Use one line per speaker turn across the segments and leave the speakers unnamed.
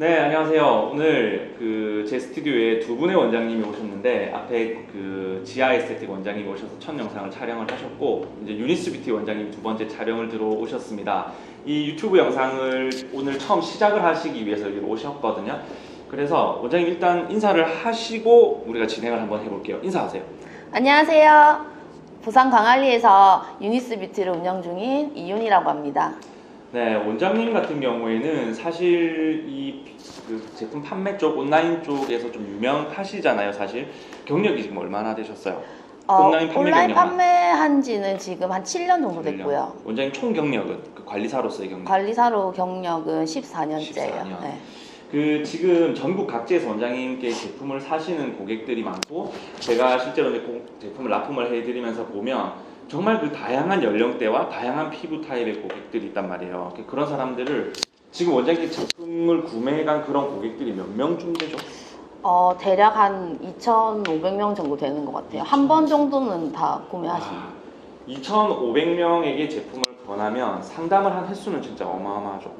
네, 안녕하세요. 오늘 그 제 스튜디오에 두 분의 원장님이 오셨는데 앞에 그 지하 에스테틱 원장님이 오셔서 첫 영상을 촬영을 하셨고 이제 유니스 뷰티 원장님이 두 번째 촬영을 들어오셨습니다. 이 유튜브 영상을 오늘 처음 시작을 하시기 위해서 여기 오셨거든요. 그래서 원장님 일단 인사를 하시고 우리가 진행을 한번 해볼게요. 인사하세요.
안녕하세요. 부산 광안리에서 유니스 뷰티를 운영 중인 이윤이라고 합니다.
네, 원장님 같은 경우에는 사실 이 그 제품 판매 쪽, 온라인 쪽에서 좀 유명하시잖아요, 사실. 경력이 지금 얼마나 되셨어요?
어,
온라인 판매 경력만.
판매한 지는 지금 한 7년 정도 됐고요.
원장님 총 경력은 그 관리사로서의 경력.
관리사로 경력은 14년째예요.
14년.
네.
그 지금 전국 각지에서 원장님께 제품을 사시는 고객들이 많고 제가 실제로 이제 고- 제품을 납품을 해드리면서 보면 정말 그 다양한 연령대와 다양한 피부 타입의 고객들이 있단 말이에요. 그 그런 사람들을 지금 원장님 제품을 구매해간 그런 고객들이 몇 명쯤 되죠?
어, 대략 한 2,500명 정도 되는 것 같아요. 한 번 정도는 다 구매하시는.
아, 2,500명에게 제품을 권하면 상담을 한 횟수는 진짜 어마어마하죠.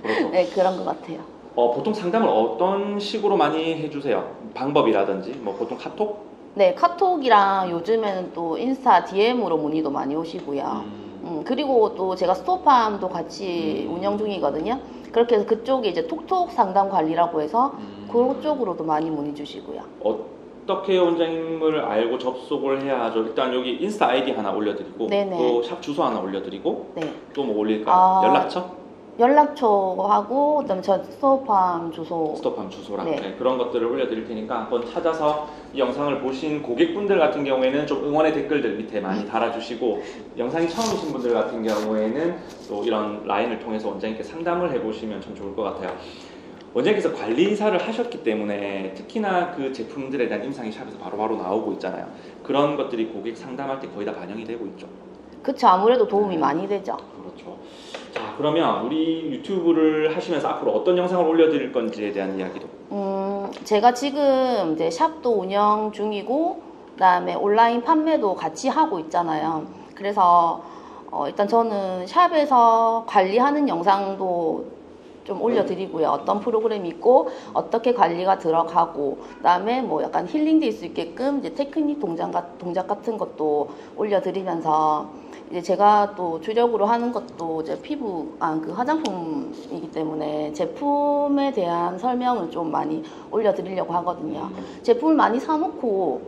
그렇죠.
네, 그런 것 같아요.
어, 보통 상담을 어떤 식으로 많이 해주세요? 방법이라든지 뭐 보통 카톡?
네, 카톡이랑 요즘에는 또 인스타 DM으로 문의도 많이 오시고요.
음,
음, 그리고 또 제가 스토팜도 같이
음.
운영 중이거든요. 그렇게 해서 그쪽에 이제 톡톡 상담 관리라고 해서
음.
그쪽으로도 많이 문의 주시고요.
어떻게 원장님을 알고 접속을 해야 하죠? 일단 여기 인스타 아이디 하나 올려드리고
네네.
또 샵 주소 하나 올려드리고
네.
또뭐 올릴까?
아.
연락처?
연락처하고 그다음에 저 스토팜 주소
스톱함 주소랑
네.
네, 그런 것들을 올려드릴 테니까 한번 찾아서 이 영상을 보신 고객분들 같은 경우에는 좀 응원의 댓글들 밑에 많이 달아주시고 영상이 처음이신 분들 같은 경우에는 또 이런 라인을 통해서 원장님께 상담을 해보시면 참 좋을 것 같아요. 원장님께서 관리사를 하셨기 때문에 특히나 그 제품들에 대한 임상이 샵에서 바로바로 나오고 있잖아요. 그런 것들이 고객 상담할 때 거의 다 반영이 되고 있죠.
그쵸 아무래도 도움이 많이 되죠.
그러면 우리 유튜브를 하시면서 앞으로 어떤 영상을 올려드릴 건지에 대한 이야기도
음, 제가 지금 이제 샵도 운영 중이고 그다음에 온라인 판매도 같이 하고 있잖아요. 그래서 어, 일단 저는 샵에서 관리하는 영상도 좀 올려드리고요. 어떤 프로그램이 있고 어떻게 관리가 들어가고 그다음에 뭐 약간 힐링될 수 있게끔 이제 테크닉 동작 같은 것도 올려드리면서 이제 제가 또 주력으로 하는 것도 이제 피부 아 그 화장품이기 때문에 제품에 대한 설명을 좀 많이 올려드리려고 하거든요. 제품을 많이 사놓고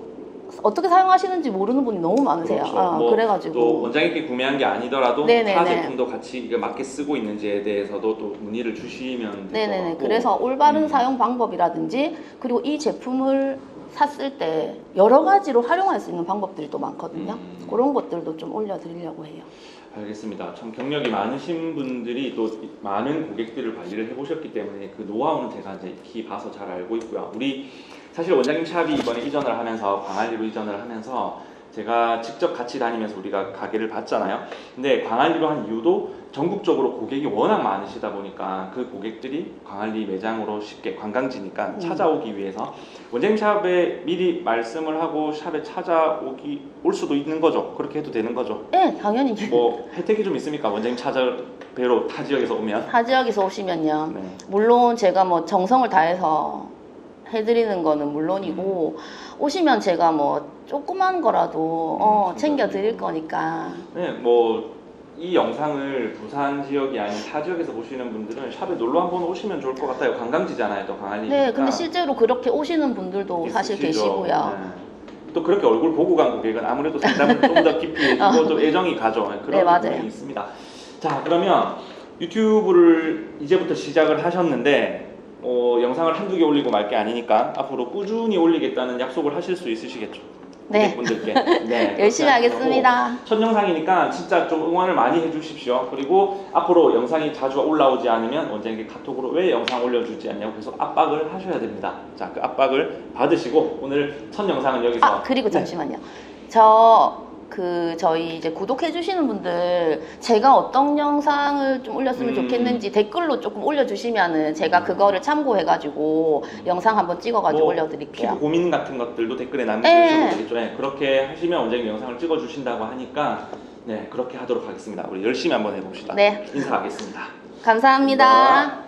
어떻게 사용하시는지 모르는 분이 너무 많으세요.
그렇죠.
아,
뭐
그래가지고
또 원장님께 구매한 게 아니더라도
네네네.
타 제품도 같이 이게 맞게 쓰고 있는지에 대해서도 또 문의를 주시면
네네네. 그래서 올바른
음.
사용 방법이라든지 그리고 이 제품을 샀을 때 여러 가지로 활용할 수 있는 방법들이 또 많거든요.
음.
그런 것들도 좀 올려드리려고 해요.
알겠습니다. 참 경력이 많으신 분들이 또 많은 고객들을 관리를 해보셨기 때문에 그 노하우는 제가 이제 익히 봐서 잘 알고 있고요. 우리 사실 원장님 샵이 이번에 이전을 하면서 광안리로 이전을 하면서 제가 직접 같이 다니면서 우리가 가게를 봤잖아요. 근데 광안리로 한 이유도 전국적으로 고객이 워낙 많으시다 보니까 그 고객들이 광안리 매장으로 쉽게 관광지니까
음.
찾아오기 위해서 원장님 샵에 미리 말씀을 하고 샵에 찾아오기 올 수도 있는 거죠. 그렇게 해도 되는 거죠.
네, 당연히
뭐 혜택이 좀 있습니까? 원장님 찾아뵈러 타 지역에서 오면.
타 지역에서 오시면요.
네.
물론 제가 뭐 정성을 다해서 해드리는 거는 물론이고 오시면 제가 뭐 조그만 거라도 어,
음,
챙겨
진짜.
드릴 거니까
네, 뭐. 이 영상을 부산 지역이 아닌 타 지역에서 보시는 분들은 샵에 놀러 한번 오시면 좋을 것 같아요. 관광지잖아요, 또 광안리니까.
네 근데 실제로 그렇게 오시는 분들도 사실. 계시고요
네. 또 그렇게 얼굴 보고 간 고객은 아무래도 상담을 좀 더 깊이 해주고 좀 애정이 가죠. 네,
네,
그런
맞아요.
부분이 있습니다. 자, 그러면 유튜브를 이제부터 시작을 하셨는데 어, 영상을 한두 개 올리고 말 게 아니니까 앞으로 꾸준히 올리겠다는 약속을 하실 수 있으시겠죠?
네
고객분들께. 네,
열심히 하겠습니다
첫 영상이니까 진짜 좀 응원을 많이 해주십시오. 그리고 앞으로 영상이 자주 올라오지 않으면 원장님께 카톡으로 왜 영상 올려주지 않냐고 계속 압박을 하셔야 됩니다. 자, 그 압박을 받으시고 오늘 첫 영상은 여기서
아 그리고
네.
잠시만요 저 그 저희 이제 구독해 주시는 분들 제가 어떤 영상을 좀 올렸으면
음.
좋겠는지 댓글로 조금 올려주시면은 제가
음.
그거를 참고해 가지고 영상 한번 찍어가지고
뭐
올려드릴게요
피부 고민 같은 것들도 댓글에 남겨주셔도
네.
되겠죠. 네, 그렇게 하시면 원장님 영상을 찍어주신다고 하니까 네 그렇게 하도록 하겠습니다. 우리 열심히 한번 해봅시다.
네
인사하겠습니다.
감사합니다.